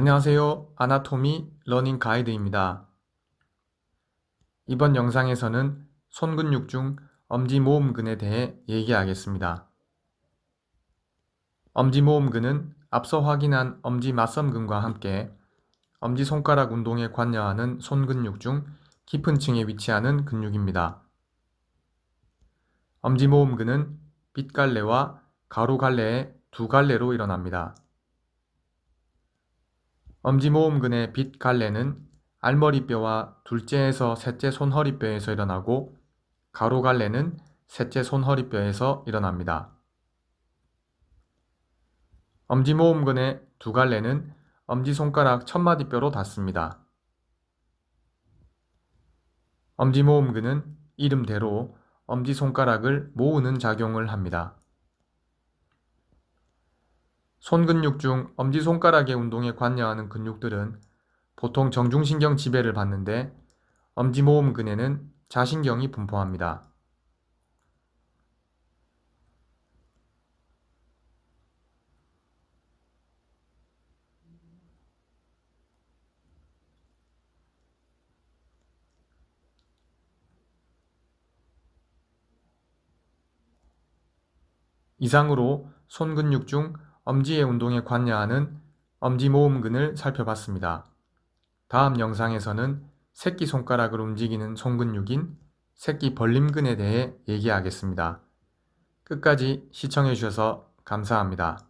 안녕하세요. 아나토미 러닝 가이드입니다. 이번 영상에서는 손근육 중 엄지 모음근에 대해 얘기하겠습니다. 엄지 모음근은 앞서 확인한 엄지 맞섬근과 함께 엄지 손가락 운동에 관여하는 손근육 중 깊은 층에 위치하는 근육입니다. 엄지 모음근은 빗갈래와 가로갈래의 두 갈래로 일어납니다. 엄지모음근의 빗갈래는 알머리뼈와 둘째에서 셋째 손허리뼈에서 일어나고 가로갈래는 셋째 손허리뼈에서 일어납니다. 엄지모음근의 두 갈래는 엄지손가락 첫마디뼈로 닿습니다. 엄지모음근은 이름대로 엄지손가락을 모으는 작용을 합니다. 손근육 중 엄지손가락의 운동에 관여하는 근육들은 보통 정중신경 지배를 받는데 엄지모음근에는 자신경이 분포합니다. 이상으로 손근육 중 엄지의 운동에 관여하는 엄지 모음근을 살펴봤습니다. 다음 영상에서는 새끼손가락을 움직이는 손근육인 새끼 벌림근에 대해 얘기하겠습니다. 끝까지 시청해주셔서 감사합니다.